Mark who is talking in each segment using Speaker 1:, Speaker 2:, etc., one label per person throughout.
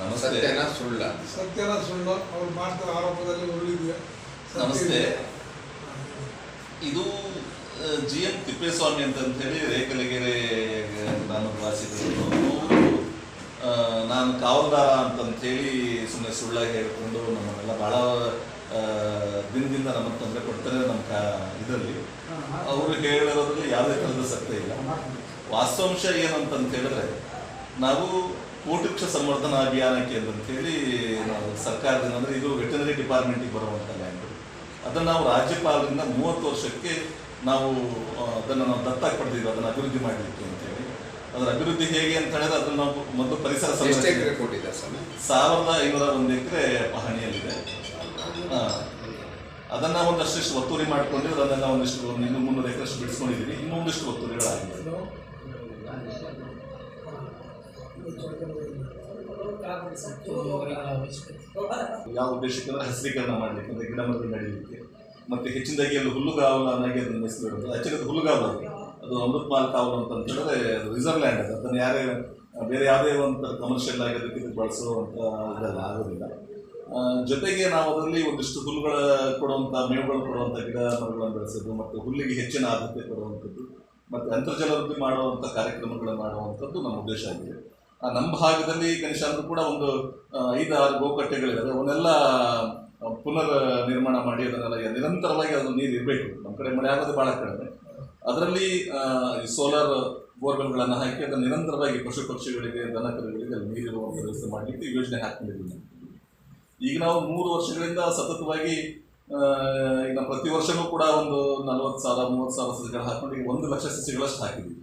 Speaker 1: ನಮಸ್ತೆ.
Speaker 2: ಸತ್ಯನ ಸುಳ್ಳ.
Speaker 3: ಸತ್ಯನ ಸುಳ್ಳು ಅವ್ರು ಮಾಡ್ತಾರೆ ಆರೋಪದಲ್ಲಿ ಉರುಳಿದೆ
Speaker 1: ನಮಸ್ತೆ.
Speaker 3: ಇದು.
Speaker 1: ಜಿ ಎಂ ತಿಪ್ಪೇಸ್ವಾಮಿ ಅಂತ ಹೇಳಿ ರೇಖಲಗೆರೆ ನಾನು ಅವರು ನಾನು ಕಾವಲ್ದಾರ ಅಂತಂತೇಳಿ ಸುಮ್ಮನೆ ಸುಳ್ಳಾಗಿ ಹೇಳ್ಕೊಂಡು ನಮ್ಮನ್ನೆಲ್ಲ ಭಾಳ ದಿನದಿಂದ ನಮಗೆ ತೊಂದರೆ ಕೊಡ್ತಾರೆ ನಮ್ಮ ಕ ಇದರಲ್ಲಿ. ಅವರು ಹೇಳಿರೋದ್ರಲ್ಲಿ ಯಾವುದೇ ಥರದ ಸತ್ಯ ಇಲ್ಲ. ವಾಸ್ತವಾಂಶ ಏನಂತಂತ ಹೇಳಿದ್ರೆ ನಾವು ಕೋಟಿಕ್ಷ ಸಂವರ್ಧನಾ ಅಭಿಯಾನಕ್ಕೆ ಅಂತೇಳಿ ನಾವು ಸರ್ಕಾರದಿಂದ ಅಂದರೆ ಇದು ವೆಟನರಿ ಡಿಪಾರ್ಟ್ಮೆಂಟಿಗೆ ಬರುವಂಥ ಲ್ಯಾಂಡ್ ಅದನ್ನು ನಾವು ರಾಜ್ಯಪಾಲರಿಂದ ಮೂವತ್ತು ವರ್ಷಕ್ಕೆ ನಾವು ಅದನ್ನು ನಾವು ದತ್ತಾಗಿ ಅದನ್ನ ಅದನ್ನು ಅಭಿವೃದ್ಧಿ ಮಾಡಲಿಕ್ಕೆ ಅಂತೇಳಿ. ಅದರ ಅಭಿವೃದ್ಧಿ ಹೇಗೆ ಅಂತ ಹೇಳಿದ್ರೆ ಅದನ್ನು ನಾವು ಮೊದಲು ಪರಿಸರ ಸಂರಕ್ಷಣೆ ಸಾವಿರದ ಐನೂರ ಒಂದು ಎಕರೆ ಪಹಣಿಯಲ್ಲಿದೆ. ಅದನ್ನು ಅದನ್ನ ಒಂದಷ್ಟು ಒತ್ತುವರಿ ಮಾಡಿಕೊಂಡು ಅದನ್ನೆಲ್ಲ ಒಂದಿಷ್ಟು ಒಂದು ಇನ್ನು ಮುನ್ನೂರು ಎಕರೆಷ್ಟು ಬಿಡಿಸ್ಕೊಂಡಿದ್ದೀವಿ. ಇನ್ನೊಂದಿಷ್ಟು ಒತ್ತುವರಿಗಳಾಗಿದೆ ಯಾವ ಉದ್ದೇಶಕ್ಕೆ ಅಂದ್ರೆ ಹಸಿರೀಕರಣ ಮಾಡಲಿಕ್ಕೆ, ಅಂದರೆ ಗಿಡ ಮರಗಳು ನಡೆಯಲಿಕ್ಕೆ ಮತ್ತೆ ಹೆಚ್ಚಿನದಾಗಿ ಅಲ್ಲಿ ಹುಲ್ಲುಗಾವಲನ್ನಾಗಿ ಅದನ್ನು ಮೆಸಲಿಡೋದು ಆಕ್ಚುಲಿ ಅದು ಹುಲ್ಲುಗಾವಲು ಅದು. ಅಮೃತ್ ಮಾಲ್ ಕಾವಲು ಅಂತ ಹೇಳಿದ್ರೆ ರಿಸರ್ವ್ ಲ್ಯಾಂಡ್ ಅದು. ಅದನ್ನು ಯಾರೇ, ಬೇರೆ ಯಾವುದೇ ಒಂದು ಕಮರ್ಷಿಯಲ್ ಆಗಿ ಅದಕ್ಕೆ ಬಳಸುವಂಥ ಇದೆಲ್ಲ ಆಗೋದಿಲ್ಲ. ಜೊತೆಗೆ ನಾವು ಅದರಲ್ಲಿ ಒಂದಿಷ್ಟು ಹುಲ್ಲುಗಳ ಕೊಡುವಂಥ ಮೇವುಗಳು ಕೊಡುವಂಥ ಗಿಡ ಮರಗಳನ್ನು ಬೆಳೆಸೋದು, ಮತ್ತು ಹುಲ್ಲಿಗೆ ಹೆಚ್ಚಿನ ಆದ್ಯತೆ ಕೊಡುವಂಥದ್ದು, ಮತ್ತು ಅಂತರ್ಜಲ ವೃದ್ಧಿ ಮಾಡುವಂಥ ಕಾರ್ಯಕ್ರಮಗಳನ್ನು ಮಾಡುವಂಥದ್ದು ನಮ್ಮ ಉದ್ದೇಶ ಆಗಿದೆ. ನಮ್ಮ ಭಾಗದಲ್ಲಿ ಕನಿಷ್ಠ ಅಂದ್ರೂ ಕೂಡ ಒಂದು ಐದು ಆರು ಗೋಕಟ್ಟೆಗಳಿದ್ದಾವೆ ಅವನ್ನೆಲ್ಲ ಪುನರ್ ನಿರ್ಮಾಣ ಮಾಡಿ ಅದನ್ನೆಲ್ಲ ನಿರಂತರವಾಗಿ ಅದು ನೀರು ಇರಬೇಕು. ನಮ್ಮ ಕಡೆ ಮಳೆ ಆಗೋದು ಭಾಳ ಕಡಿಮೆ. ಅದರಲ್ಲಿ ಸೋಲಾರ್ ಬೋರ್ವೆಲ್ಗಳನ್ನು ಹಾಕಿ ಅದನ್ನು ನಿರಂತರವಾಗಿ ಪಶು ಪಕ್ಷಿಗಳಿಗೆ ದನ ಕರುಗಳಿಗೆ ಅಲ್ಲಿ ನೀರಿರುವಂಥ ವ್ಯವಸ್ಥೆ ಮಾಡಲಿಕ್ಕೆ ಯೋಜನೆ ಹಾಕೊಂಡಿದ್ದೀವಿ. ಈಗ ನಾವು ಮೂರು ವರ್ಷಗಳಿಂದ ಸತತವಾಗಿ ಈಗ ಪ್ರತಿ ವರ್ಷವೂ ಕೂಡ ಒಂದು ನಲವತ್ತು ಸಾವಿರ, ಮೂವತ್ತು ಸಾವಿರ ಸಸಿಗಳು ಹಾಕೊಂಡು ಈಗ ಒಂದು ಲಕ್ಷ ಸಸಿಗಳಷ್ಟು ಹಾಕಿದ್ದೀವಿ.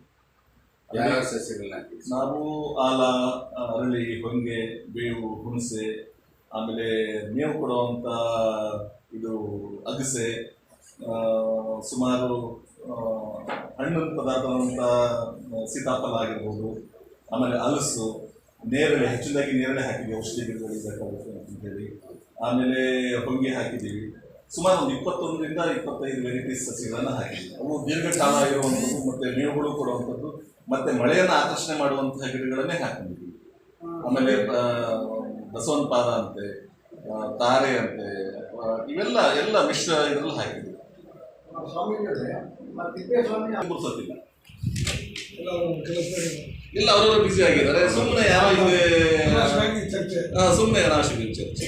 Speaker 2: ಸಸ್ಯಗಳನ್ನ
Speaker 1: ನಾವು ಆಲ ಅರಳಿ ಹೊಂಗೆ ಬೇವು ಹುಣಸೆ ಆಮೇಲೆ ಮೇವು ಕೊಡುವಂತ ಇದು ಅಗಸೆ ಆ, ಸುಮಾರು ಆ, ಹಣ್ಣಿನ ಸೀತಾಫಲ ಆಗಿರ್ಬೋದು ಆಮೇಲೆ ಹಲಸು ನೇರಳೆ ಹೆಚ್ಚಿನದಾಗಿ ನೇರಳೆ ಹಾಕಿದ್ದೀವಿ ಔಷಧಿ ಗಿಡಗಳಿಗೆ ಬೇಕಾಗುತ್ತೆ ಅಂತೇಳಿ ಆಮೇಲೆ ಹೊಂಗೆ ಹಾಕಿದ್ದೀವಿ. ಸುಮಾರು ಒಂದು ಇಪ್ಪತ್ತೊಂದರಿಂದ ಇಪ್ಪತ್ತೈದು ವೆರೈಟೀಸ್ ಸಸಿಗಳನ್ನು ಹಾಕಿದ್ದೀವಿ ಅವು ದೀರ್ಘಕಾಲ ಇರುವಂಥದ್ದು ಮತ್ತು ಮೇವುಗಳು ಕೊಡುವಂಥದ್ದು ಮತ್ತೆ ಮಳೆಯನ್ನು ಆಕರ್ಷಣೆ ಮಾಡುವಂತಹ ಗಿಡಗಳನ್ನೇ ಹಾಕೊಂಡಿದ್ದೀವಿ ಆಮೇಲೆ ಆ, ಬಸವನ ಪಾದ ಅಂತೆ ತಾರೆ ಅಂತೆ ಇವೆಲ್ಲ ಎಲ್ಲ ಮಿಶ್ರ ಇದರಲ್ಲಿ ಹಾಕಿದ್ದೀವಿ
Speaker 3: ಅವ್ರ
Speaker 1: ಇಲ್ಲ ಅವರವರು ಬಿಸಿ ಆಗಿದ್ದಾರೆ. ಸುಮ್ಮನೆ ಯಾವ ಸುಮ್ಮನೆ ಅನಾವಶ್ಯಕ ಚರ್ಚೆ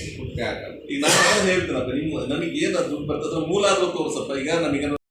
Speaker 1: ಈಗ ನಾನು ಹೇಳ್ತೀನಪ್ಪ ನಿಮ್ಮ ನನಗೆ ಏನು ದುಡ್ಡು ಬರ್ತದ ಮೂಲ ಆದ್ರೂ ತೋರಿಸಪ್ಪ. ಈಗ ನಮಗೆ